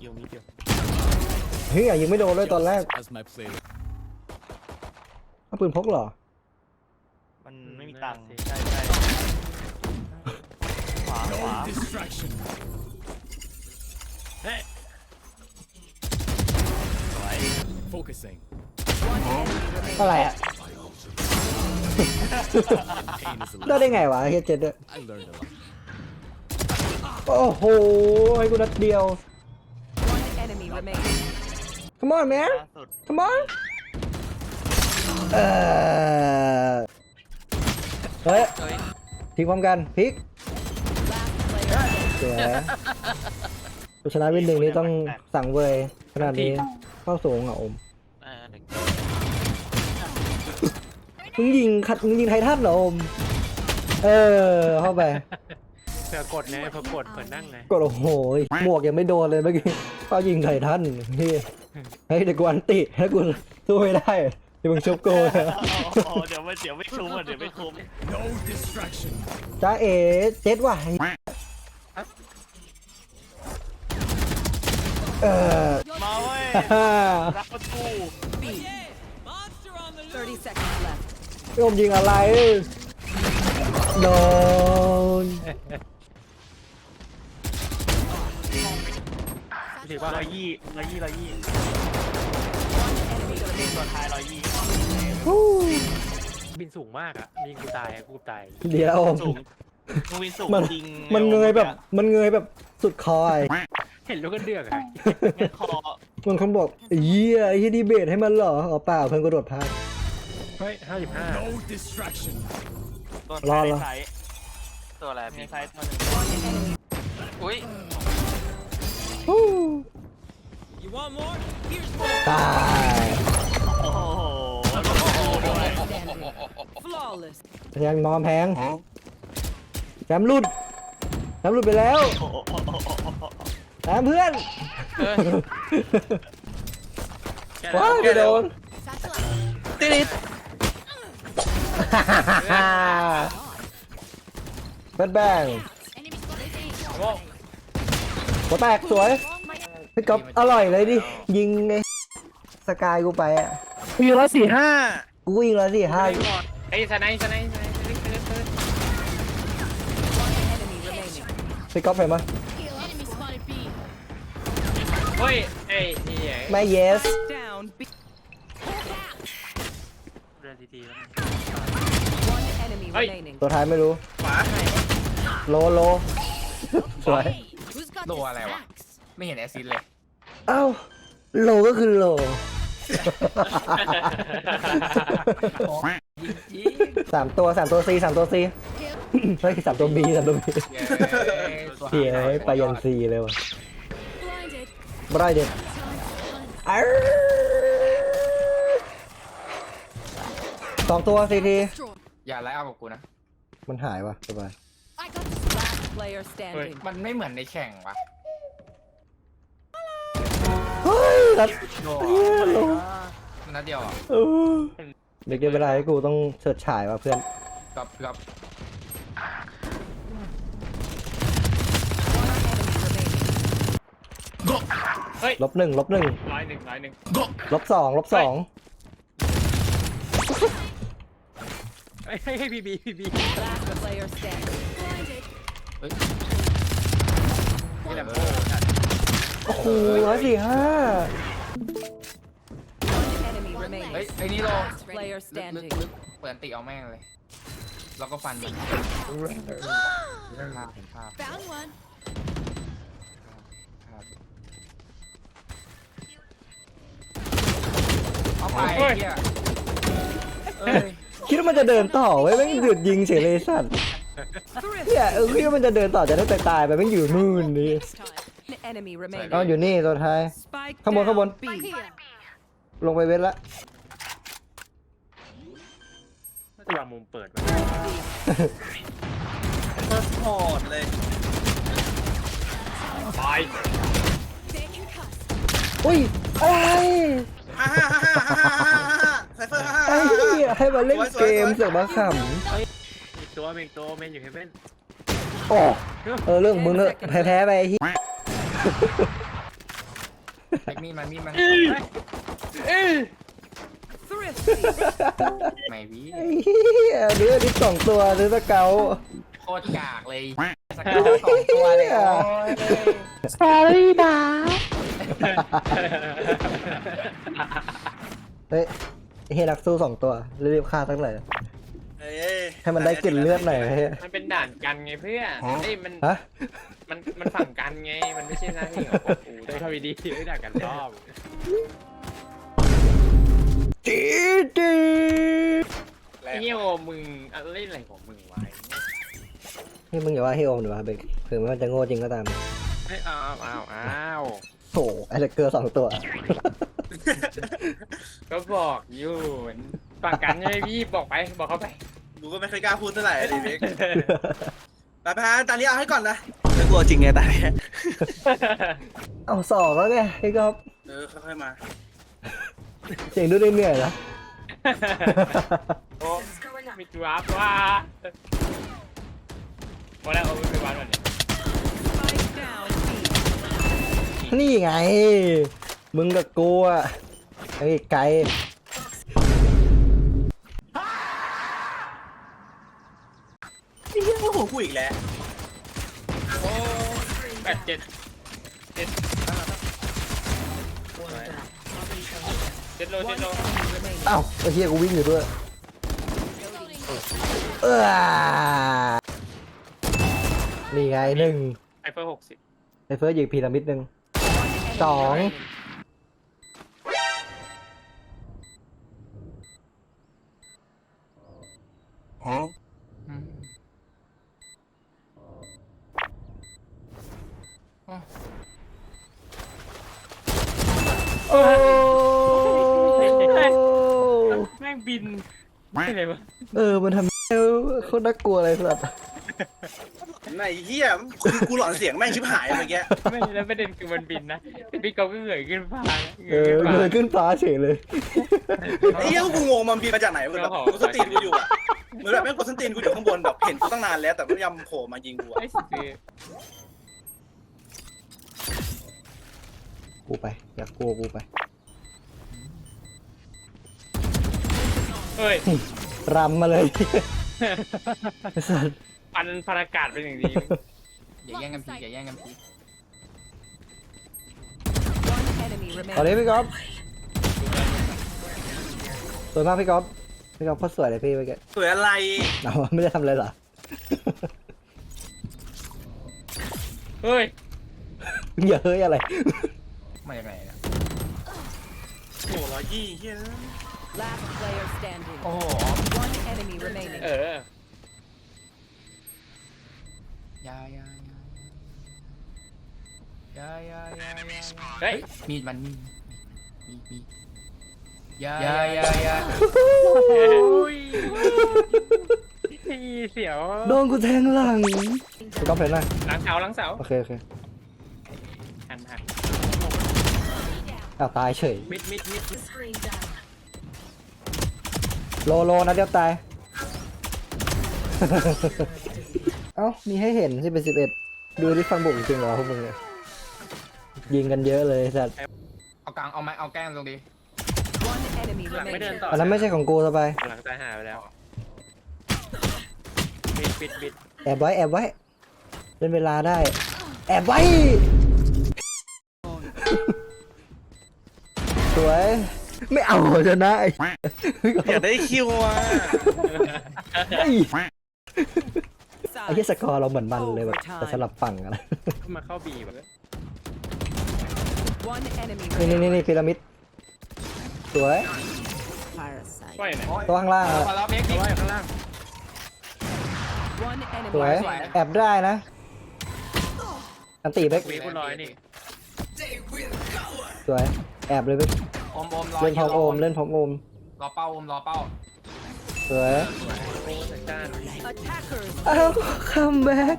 อยู่มีอยู่เฮ้ยยิงไม่โดนเลยตอนแรก As my play. เอาปืนพกเหรอ มันไม่มีตังค์ใช่ใช่ขวาขวา Distraction. เฮ้ยสวย Focusing. อะไรอะ Pain is a ได้ lesson. ได้ไงวะเฮียเจ็ดอะ I learned a lot. โอ้โห ให้กูนัดเดียว One enemy remaining. Come on man ล่าสุด come on เออเฮ้ยพลิกพร้อมกันพลิกเสียกูชนะวินหนึ่งนี้ต้องสั่งเวยขนาดนี้เข้าสูงอะอมเออหนึ่งมึงยิงขัดมึงยิงไททันเหรออม เออเข้าไป เผื่อกดไงเผื่อกดเผื่อนั่งไงกดโอ้โหหมวกยังไม่โดนเลยเมื่อกี้เขายิงไททันพี่เฮ้ยเดี๋ยวกูอันติถ้ากูสู้ไม่ได้เดี๋ยวมึงชุบกูนะโอ้โหเดี๋ยวไม่เดี๋ยวไม่คุ้มอะเดี๋ยวไม่คุ้ม No distraction. จ้าเอ๋เจ็ดว่ะเออ มาเว้ยรักประตู30 seconds left. พี่อมยิงอะไรโดน ถือว่าว่าร้อยยี่ร้อยยี่ร้อยยี่ Enemy remaining. ตัวท้ายร้อยยี่ฮู้บินสูงมากอะยิงกูตายอะกูตายเดี๋ยวอมสูงมึงวินสูงมันจริงมันเงยแบบ มันเงยแบบสุดคอยเห็นแล้วก็เดือกอะงั้นคอมันคงบอกเยี่ยไอ้ที่ดีเบตให้มันเหรออ๋อเปล่าเพิ่งกระโดดพลาดเฮ้ยห้าสิบห้า No distraction. ตัวรอท้ายรในอไซส์ตัวอะไรมีไซส์ตัวหนึ่ง One enemy. อุ้ยฮู้ ตายโอ้โหโอ้โหด้วย Standing. Flawless. พยายามนอนแพงแจมรุดแจมรุดไปแล้วโอ้โหโอ้โหโอ้โหโอ้โหแจมเพื่อนว้ายไปโดนติดเบิดแบงหั วแตกสวยพี่ก๊อฟอร่อยเลยดิ ยิงไอ้สกายกูไปอะ มีร้อยสี่ห้ากูยิงแล้วสิห้าไอ้สไนส์สไนส์สไนส์สไนส์สไนส์สไนส์ One enemy remaining. พี่ก๊อฟเห็นไหมเฮ้ยไอ้เหี้ยไม่ yes Down. B. เดินทีๆแล้ว One enemy Hey. remaining. ตัวท้ายไม่รู้โลโลสวย โลอะไรวะ ไม่เห็นแอซิดเลย เอ้าโลก็คือโลยิงสามตัวสามตัวซีสามตัวซีเฮ้ยสามตัวบีสามตัวบีเย้ตัวเฮียหายไปยันซีเลยว่ะบรายเด็ดอ้าวสองตัวซีทีอย่าไล่เอากับกูนะ มันหายว่ะสบาย Last player standing. มันไม่เหมือนในแข่งวะเฮ้ยรัดโลเหี้ยโลมันนัดเดียวอะเออเด็กเกมเวลาให้กูต้องเฉิดฉายว่ะเพื่อนกับกับ One enemy remaining. ลบหนึ่งลบหนึ่งร้อยหนึ่งร้อยหนึ่งลบสองลบสองเฮ้ยให้ให้พีบีพีบี Last player standing. เฮ้ยนี่แหละเออโอ้โหร้อยสี่ห้า One enemy เฮ้ย remaining. ไอ้นี่โล Last player ลึกลึก standing. ลึกเปิดอันติเอาแม่งเลย แล้วก็ฟันมันเห็นภาพเห็นภาพ Found one. ภาพเอาไปไอ้เหี้ยเอ้ยคิดว่ามันจะเดินต่อไว้ยแม่งหยุดยิงเฉยเลยสัตว์ เนี่ยเออคิดว่ามันจะเดินต่อจะได้ตายตายๆไปแม่งอยู่นู่นนี่ Next time. One enemy remaining. เอาอยู่นี่ตัวท้าย Spike Come on, come down on. B. Here. ลงไปเว้นละตัวางมุมเปิดมาโหดเลยตาย They can cuss. อุ้ยอะไรฮ่าฮ่าฮ่าฮ่าฮ่าฮ่าฮ่าไซเฟอร์ฮ่าไอ้ฮ่าฮ่าเหี้ยให้มาเล่นเกมเสือกมาขอีก ตัวเมงตัวเมนอยู่เฮเว่นำโอ้เออเรื่องของมึงเนอะแพ้ๆไปไอ้เหี้ยเทคมีดมันมีดมัน Thrifty. ไม่พี่ไอ้เหี้ยเดือดิสองตัวเดือสเกา โคตรกากเลยสเกลสองตัวเลยโอ้ยเฮ้ยเฮียนักสู้สองตัวรีบฆ่าตั้งไหนเอ้ย ให้มันได้กลิ่นเลือดหน่อยเฮ้ยมันเป็นด่านกันไงเพื่อนเอ้ยมันฮะมันมันฝั่งกันไงมันไม่ใช่หน้าที่ของผมกูได้เข้าไปดีไม่ด่ากันรอบจีจีไอ้เหี้ยโอมึงอะไรอะไรของมึงไว้นี่มึงอย่าว่าให้โอมหรือว่าเบกถึงแม้มันจะโง่จริงก็ตามเอ้ยอ้าวอ้าวอ้าวโถไอ้เด็กเกอร์สองตัว ก็บอกอยู่ฝั่งกันไงพี่บอกไปบอกเขาไป กูก็ไม่เคยกล้าพูดเท่าไหร่ดิเบ๊กไปไปฮะตอนนี้เอาให้ก่อนนะไม่กลัวจริงไงตอนนี้เอาสองแล้วไงพี่ก๊อฟเออค่อยๆมา เสียงดูเหนื่อยๆนะโอ้มีจูอัพว่าพอแล้วเอาไปวางก่อนเนี่ย Spike down. B. นี่ไง มึงกับกูอะไอ้ไก่ไกูอีกแล้วโอ้แปดเจ็ดเจ็ดเจ็ดโลเจ็ดโลเอ้าไอ้เฮียกูวิ่งอยู่ด้วยเออนี่ไงหนึ่งไอเฟอร์หกสิบไอ้เฟิร์สยิงพีระมิดหนึ่งสองอืม โอ้แม่งบินไม่เลยวะเออ มันทำให้โคตรน่ากลัวเลยสัตว์ไหนเหี้ยคือกูหลอนเสียงแม่งชิบหายเมื่อกี้ไม่แล้วประเด็นคือมันบินนะแต่พี่กอล์ฟก็เหนื่อยขึ้นฟ้านะเออมันเลยขึ้นฟ้าเฉยเลยไอ้เหี้ยกูงงมันบินมาจากไหนวะแบบกูสนตีนกูอยู่อะเหมือนแบบแม่งกูสนตีนกูอยู่ข้างบนแบบเห็นกูตั้งนานแล้วแต่ไม่ยอมโผล่มายิงกูอะไอ้สิ กูไป อยากกลัวกูไป เฮ้ย รำมาเลย ไอ้สัตว์พันพันอากาศเป็นอย่างดี อย่าแย่งกันพีอย่าแย่งกันพี One enemy ตอน remaining. นี้พี่ก๊อฟสวยมากพี่ก๊อฟพี่ก๊อฟโคตรสวยเลยพี่เมื่อกี้สวยอะไร เอาไม่ได้ทำอะไรเหรอ เฮ้ยอย่าเฮ้ยอะไร มาจากไหนเนี่ยโอ้ร้อยยี่เหี้ย Last player standing. โอ้โห One enemy remaining. เออ ยายายายายายายาเฮ้ย มีดมันมีดมีดมีดยายายายาเสียวโดนกูแทงหลังพี่ก๊อฟเห็นไหมหลังเสาหลังเสาโอเคโอเค หันหัน อ้าวตายเฉย มิดมิดมิด Screen down. โลโลนะเดียวตาย เอ้า มีให้เห็นสิเป็นสิบเอ็ดดูที่ฟังบุกจริงเหรอพวกมึงเนี่ยยิงกันเยอะเลยสัตว์เอากลางเอาไม้เอาแก้มตรงดี One enemy หลังไม่เดิน remaining. ต่ออันนั้นไม่ใช่ของกูสบายหลังตายหายไปแล้วบิดบิดบิดแอบไว้แอบไว้เล่นเวลาได้ แอบไว้ วยไม่เอาชนะไอ้อยากได้คิวอะไอ้ Side. ไอ้เหี้ยสกอร์เราเหมือนมันเลยแบบแต่สลับฝั่งอะไรเข้ามาเข้าบีแบบ One enemy นี่นี่ remaining. นี่นี่พีระมิดสวย Parasite. ปล่อยไหนตัวข้างล่างอะมาแล้วเบคเอาดิไว้ข้างล่าง One enemy สวย remaining. แอบได้นะอันตีเบกวีคุณร้อยนี่สวย แอบเลยเบกโอมโอมรอเล่นพร้อมโอมเล่นพร้อมโอมรอเป้าโอมรอเป้าสวยโอ้สัญญาณ Attackers. อ้าวคัมแบ็ก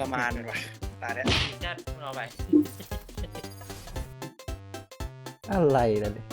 ประมาณว่ะตาเนี้ยสัญญาณเอาไปอะไรนะเนี่ย